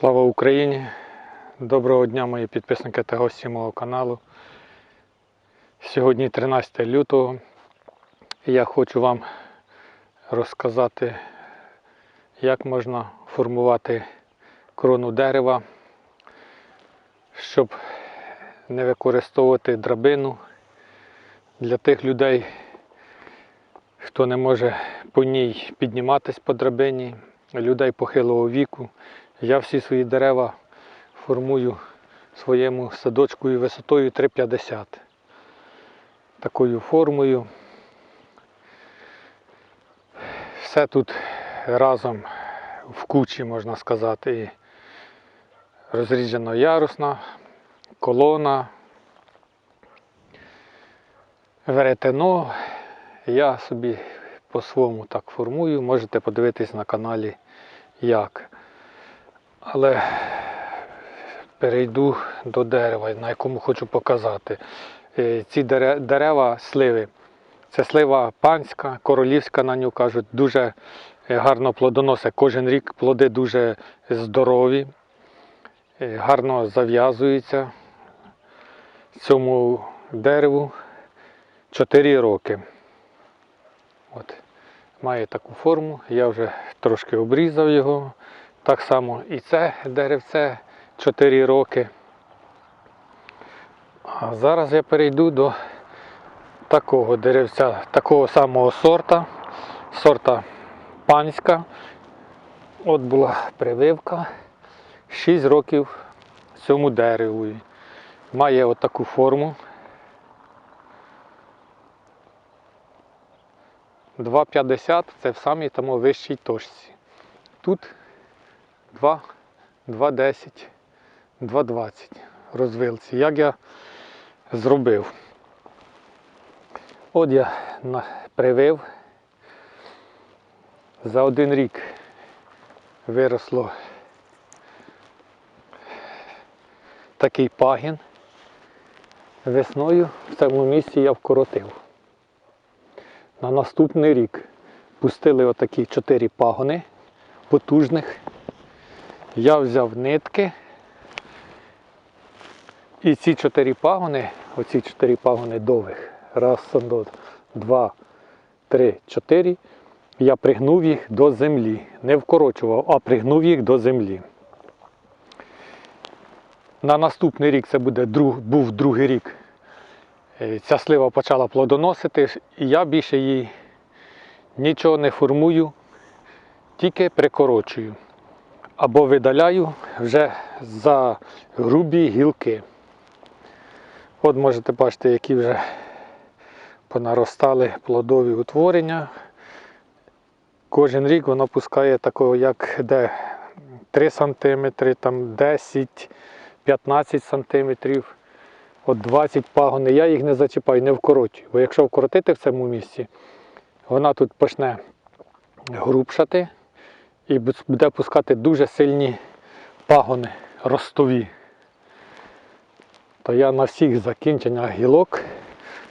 Слава Україні! Доброго дня, мої підписники та гості мого каналу. Сьогодні 13 лютого. Я хочу вам розказати, як можна формувати крону дерева, щоб не використовувати драбину для тих людей, хто не може по ній підніматись по драбині, людей похилого віку. Я всі свої дерева формую своєму садочку висотою 3,50. Такою формою. Все тут разом в кучі, можна сказати. І розріджено ярусна, колона, веретено. Я собі по-своєму так формую. Можете подивитись на каналі як. Але перейду до дерева, на якому хочу показати. Е, Ці дерева сливи. Це слива панська, королівська на нього кажуть, дуже е, гарно плодоносить. Кожен рік плоди дуже здорові, е, гарно зав'язуються цьому дереву 4 роки. От. Має таку форму, я вже трошки обрізав його. Так само і це деревце 4 роки. А зараз я перейду до такого деревця, такого самого сорта, сорта панська. От була прививка 6 років цьому дереву. Має отаку форму. 2,50 це в самій тому вищій точці. Тут 2, 2,10, 2,20 розвилці. Як я зробив? От я привив. За один рік виросло такий пагін. Весною в цьому місці я вкоротив. На наступний рік пустили отакі чотири пагони потужних. Я взяв нитки. І ці чотири пагони, оці чотири пагони довгих, раз, два, три, чотири, я пригнув їх до землі. Не вкорочував, а пригнув їх до землі. На наступний рік це буде друг, був другий рік. Е, Ця слива почала плодоносити, і я більше її нічого не формую, тільки прикорочую. Або видаляю вже за грубі гілки. От можете бачити, які вже понаростали плодові утворення. Кожен рік воно пускає такого, як де 3 см, там 10, 15 см, от 20 пагони. Я їх не зачіпаю, не вкорочую. Бо якщо вкоротити в цьому місці, вона тут почне грубшати і буде пускати дуже сильні пагони ростові. То я на всіх закінченнях гілок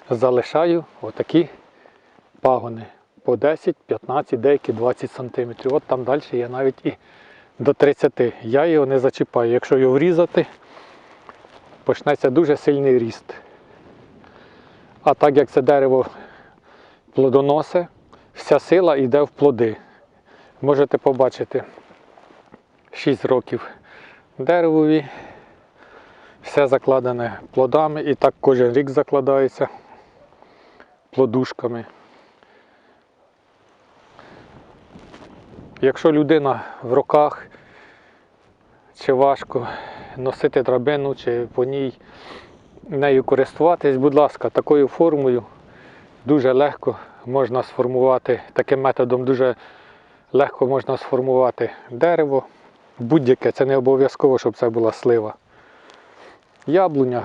залишаю отакі пагони по 10, 15, деякі 20 см. От там далі є навіть і до 30. Я його не зачіпаю. Якщо його врізати, почнеться дуже сильний ріст. А так як це дерево плодоносить, вся сила йде в плоди. Можете побачити 6 років деревові, все закладене плодами і так кожен рік закладається плодушками. Якщо людина в руках, чи важко носити драбину, чи по ній нею користуватись, будь ласка, такою формою дуже легко можна сформувати, таким методом дуже легко можна сформувати дерево. Будь-яке, це не обов'язково, щоб це була слива. Яблуня,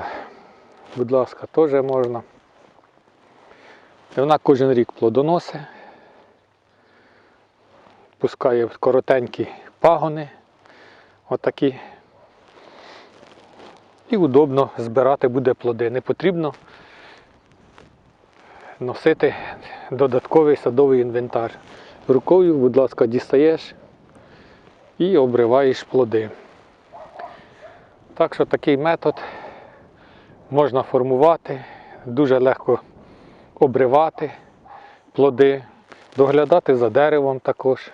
будь ласка, теж можна. І вона кожен рік плодоносить, пускає коротенькі пагони, отакі. І удобно збирати буде плоди. Не потрібно носити додатковий садовий інвентар. Рукою, будь ласка, дістаєш і обриваєш плоди. Так що такий метод можна формувати, дуже легко обривати плоди, доглядати за деревом також,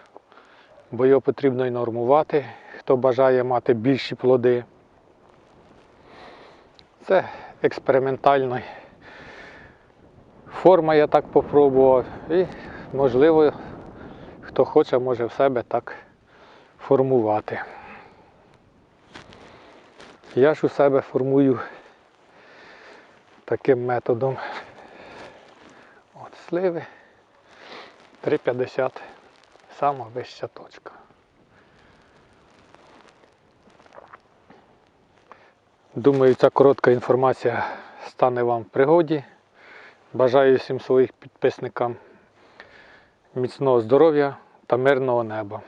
бо його потрібно і нормувати, хто бажає мати більші плоди. Це експериментальна форма, я так попробував. І, можливо, хто хоче, може в себе так формувати. Я ж у себе формую таким методом. От сливи 3,50. Сама вища точка. Думаю, ця коротка інформація стане вам в пригоді. Бажаю всім своїм підписникам міцного здоров'я та мирного неба.